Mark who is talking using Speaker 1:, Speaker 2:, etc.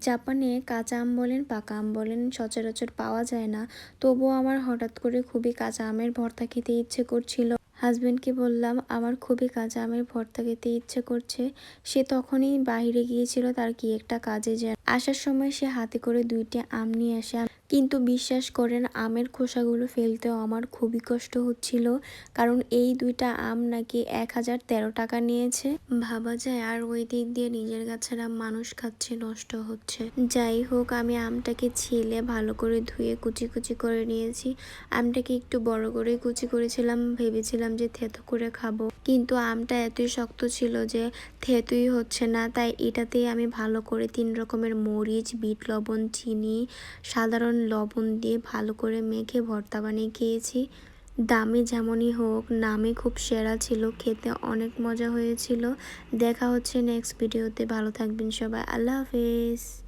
Speaker 1: জাপানে কাঁচা আম বলেন, পাকা আম বলেন, সচরাচর পাওয়া যায় না। তবুও আমার হঠাৎ করে খুবই কাঁচা আমের ভর্তা খেতে ইচ্ছে করছিল। হাজব্যান্ডকে বললাম, আমার খুবই কাঁচা আমের ভর্তা খেতে ইচ্ছে করছে। সে তখনই বাইরে গিয়েছিল, তার কি একটা কাজে যায়। আসার সময় সে হাতে করে দুইটি আম নিয়ে আসে। কিন্তু বিশ্বাস করেন, আমের খোসাগুলো ফেলতেও আমার খুবই কষ্ট হচ্ছিল। কারণ এই দুইটা আম নাকি এক হাজার তেরো টাকা নিয়েছে। ভাবা যায়, আর ওই দিক দিয়ে নিজের গাছের আম মানুষ খাচ্ছে, নষ্ট হচ্ছে। যাই হোক, আমি আমটাকে ছিলে ভালো করে ধুয়ে কুচি কুচি করে নিয়েছি। আমটাকে একটু বড় করে কুচি করেছিলাম, ভেবেছিলাম যে থেতো করে খাব। কিন্তু আমটা এতই শক্ত ছিল যে থেতুই হচ্ছে না। তাই এটাতেই আমি ভালো করে তিন রকমের মরিচ, বিট, লবণ, চিনি, সাধারণ লবণ দিয়ে ভালো করে মেখে ভর্তা বানিয়ে খেয়েছি। দামি যেমনই হোক, নামে খুব সেরা ছিল, খেতে অনেক মজা হয়েছিল। দেখা হচ্ছে নেক্সট ভিডিওতে ভালো থাকবেন সবাই। আল্লাহ হাফেজ।